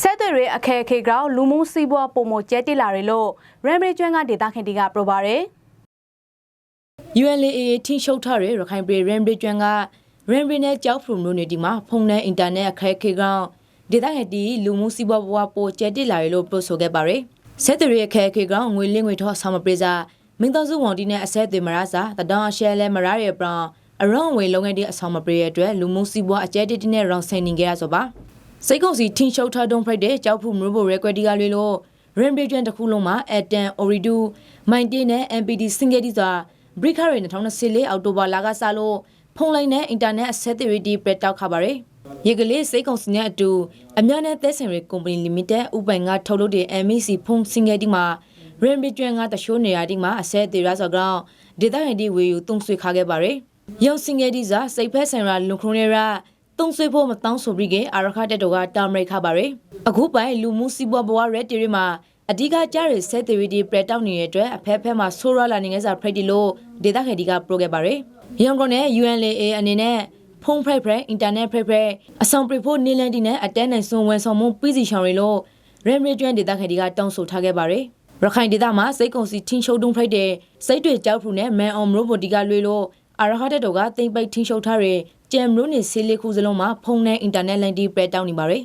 ဆက်သွယ်ရေးအခက်အခဲကြောင့်လူမှုစီးပွားပုံမကျဲတိလာတွေလို့ရမ်ဘရီကျွမ်းကဒေတာခင်တီကပြောပါရယ် UNLA ထိရှုပ်ထားတဲ့ရခိုင်ပြည်ရန်ဘရစ်ကျွန်းကရန်ဘရီနဲ့ကြောက်ဖရူမျိုးနေဒီမှာဖုန်းနဲ့အင်တာနက်အခက်အခဲကြောင့်ဒေသခံတီလူမှုစီးပွားဘဝပိုကျဲတိလာရလို့ပြောဆိုခဲ့ပါရယ်ဆက်သွယ်ရေးအခက်အခဲကြောင့်ငွေလင်းငွေထောက်ဆောင်မပရိစာမင်းသားစုဝန်တီနဲ့အဆက်အသွယ်မရစာတဒေါန်ရှဲလဲမရရဲ့ပရောင်အရောင်းဝေလုံးငယ်တဲ့အဆောင်မပရိရဲ့အတွက်လူမှုစီးပွားအကျဲတိတိနဲ့ရောင်ဆင်နေကြရဆိုပါ စိတ်ကုန်စီထင်းရှုပ်ထားတုံးဖိုက်တဲ့ကြောက်ဖူမျိုးဘိုရဲကွက်တီကလေးလို့ရန်ဘရီကျွန်းတစ်ခုလုံးမှာအတန်အိုရီဒူမိုင်တင်းနဲ့ MPD စင်ဂယ်တီစွာဘရိခရီ2024အောက်တိုဘာလကစလို့ဖုန်းလိုင်းနဲ့အင်တာနက်အဆက်အသွယ်တွေပြတ်တောက်ခါပါရယ်ရေကလေးစိတ်ကုန်စနဲ့အတူအများနဲ့သက်ဆိုင်တဲ့ကုမ္ပဏီလီမိတက်ဥပိုင်ကထုတ်လုပ်တဲ့ MEC ဖုန်းစင်ငယ်ဒီမှာရန်ဘီကျွန်းကတရှိုးနေရာဒီမှာအဆက်အသွယ်ရဆိုကြောင်းဒေတာဟန်ဒီဝေယူတုံးဆွေခါခဲ့ပါရယ်ရုံစင်ငယ်ဒီစာစိတ်ဖက်ဆိုင်ရာလုံခရုံးရ ရာတုံးဆွေဖို့မတောင်းဆိုပြီးကအာရခတက်တော်ကတာမရိခါပါရယ်အခုပိုင်လူမှုစီးပွားဘဝရက်တီရီမှာအဓိကကြားရဆက်သွယ်ရေးပြတ်တောက်နေတဲ့အတွက်အဖက်ဖက်မှာဆိုးရလာနေငယ်စာဖရက်တီလို့ဒေတာခေဒီကပရိုခဲ့ပါရယ်ရန်ကုန်နဲ့ UNLA အနေနဲ့ဖုန်းဖရက်ဖရက်အင်တာနက်ဖရက်ဖရက်အဆောင်ပရိဖို့နေလန်တီနဲ့အတန်းနိုင်စွန်ဝန်ဆောင်မှုပြည်စီရှောင်တွေလို့ရမ်ရီကျွန်းဒေတာခေဒီကတောင်းဆိုထားခဲ့ပါရယ်ရခိုင်ဒေသမှာစိတ်ကုံစီထင်းရှုပ်တုံးဖရိုက်တဲ့စိတ်တွေကြောက်ဖူနဲ့မန်အောင်မရိုဘိုတီကလွေလို့အာရဟတက်တော်ကတိမ့်ပိတ်ထင်းရှုပ်ထားတဲ့ ကြံမရိုနေဆေးလေးခုစလုံးမှာဖုန်းနဲ့အင်တာနက်လိုင်းတီပြတ်တောက်နေပါရယ်